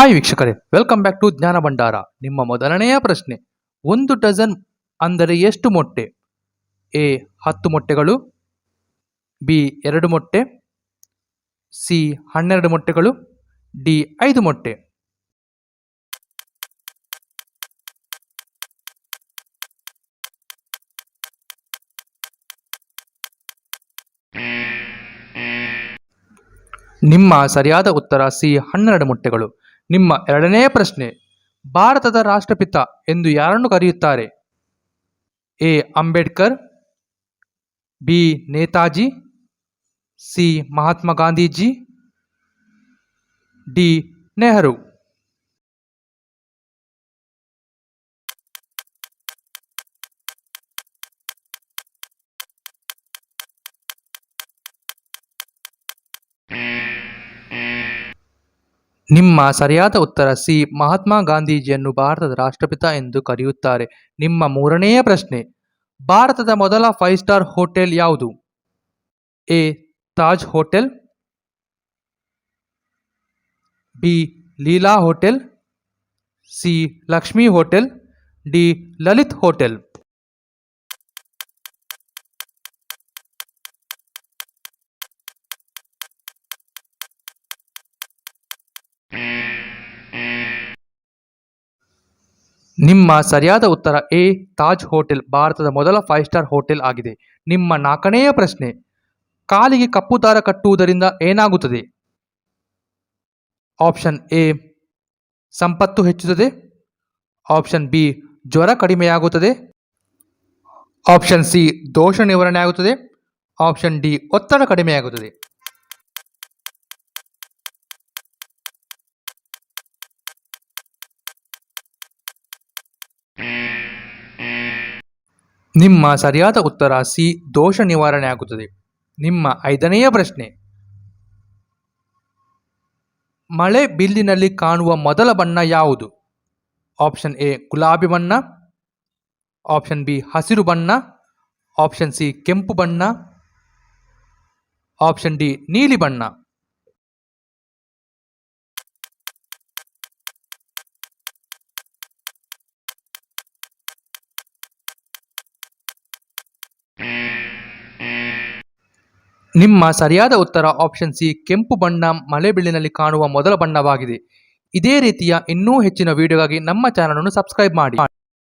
Hi ವೀಕ್ಷಕರೇ welcome back to ಜ್ಞಾನ ಭಂಡಾರ. ನಿಮ್ಮ ಮೊದಲನೆಯ ಪ್ರಶ್ನೆ, ಒಂದು ಡಜನ್ ಅಂದರೆ ಎಷ್ಟು ಮೊಟ್ಟೆ? ಎ, ಹತ್ತು ಮೊಟ್ಟೆಗಳು, ಬಿ, ಎರಡು ಮೊಟ್ಟೆ, ಸಿ, ಹನ್ನೆರಡು ಮೊಟ್ಟೆಗಳು, ಡಿ, ಐದು ಮೊಟ್ಟೆ. ನಿಮ್ಮ ಸರಿಯಾದ ಉತ್ತರ ಸಿ, ಹನ್ನೆರಡು ಮೊಟ್ಟೆಗಳು. ನಿಮ್ಮ ಎರಡನೇ ಪ್ರಶ್ನೆ, ಭಾರತದ ರಾಷ್ಟ್ರಪಿತ ಎಂದು ಯಾರನ್ನು ಕರೆಯುತ್ತಾರೆ? A. Ambedkar, B. Netaji, C. Mahatma Gandhiji, D. Nehru. ನಿಮ್ಮ ಸರಿಯಾದ ಉತ್ತರ ಸಿ. ಮಹಾತ್ಮ ಗಾಂಧೀಜಿಯನ್ನು ಭಾರತದ ರಾಷ್ಟ್ರಪಿತ ಎಂದು ಕರೆಯುತ್ತಾರೆ. ನಿಮ್ಮ ಮೂರನೆಯ ಪ್ರಶ್ನೆ, ಭಾರತದ ಮೊದಲ ಫೈವ್ ಸ್ಟಾರ್ ಹೋಟೆಲ್ ಯಾವುದು? A. Taj hotel, B. Leela hotel, C. Lakshmi hotel, D. Lalit hotel. ನಿಮ್ಮ ಸರಿಯಾದ ಉತ್ತರ ಎ, ತಾಜ್ ಹೋಟೆಲ್, ಭಾರತದ ಮೊದಲ ಫೈವ್ ಸ್ಟಾರ್ ಹೋಟೆಲ್ ಆಗಿದೆ. ನಿಮ್ಮ ನಾಲ್ಕನೆಯ ಪ್ರಶ್ನೆ, ಕಾಲಿಗೆ ಕಪ್ಪು ದಾರ ಕಟ್ಟುವುದರಿಂದ ಏನಾಗುತ್ತದೆ? ಆಪ್ಷನ್ ಎ, ಸಂಪತ್ತು ಹೆಚ್ಚುತ್ತದೆ. ಆಪ್ಷನ್ ಬಿ, ಜ್ವರ ಕಡಿಮೆಯಾಗುತ್ತದೆ. ಆಪ್ಷನ್ ಸಿ, ದೋಷ ನಿವಾರಣೆ ಆಗುತ್ತದೆ. ಆಪ್ಷನ್ ಡಿ, ಒತ್ತಡ ಕಡಿಮೆಯಾಗುತ್ತದೆ. ನಿಮ್ಮ ಸರಿಯಾದ ಉತ್ತರ ಸಿ, ದೋಷ ನಿವಾರಣೆ ಆಗುತ್ತದೆ. ನಿಮ್ಮ ಐದನೆಯ ಪ್ರಶ್ನೆ. ಮಳೆ ಬಿಲ್ಲಿನಲ್ಲಿ ಕಾಣುವ ಮೊದಲ ಬಣ್ಣ ಯಾವುದು? ಆಪ್ಷನ್ ಎ, ಗುಲಾಬಿ ಬಣ್ಣ. ಆಪ್ಷನ್ ಬಿ, ಹಸಿರು ಬಣ್ಣ. ಆಪ್ಷನ್ ಸಿ, ಕೆಂಪು ಬಣ್ಣ. ಆಪ್ಷನ್ ಡಿ, ನೀಲಿ ಬಣ್ಣ. ನಿಮ್ಮ ಸರಿಯಾದ ಉತ್ತರ ಆಪ್ಷನ್ ಸಿ ಕೆಂಪು ಬಣ್ಣ, ಮಳೆ ಬಿಲ್ಲಿನಲ್ಲಿ ಕಾಣುವ ಮೊದಲ ಬಣ್ಣವಾಗಿದೆ. ಇದೇ ರೀತಿಯ ಇನ್ನೂ ಹೆಚ್ಚಿನ ವಿಡಿಯೋಗಾಗಿ ನಮ್ಮ ಚಾನಲನ್ನು ಸಬ್ಸ್ಕ್ರೈಬ್ ಮಾಡಿ.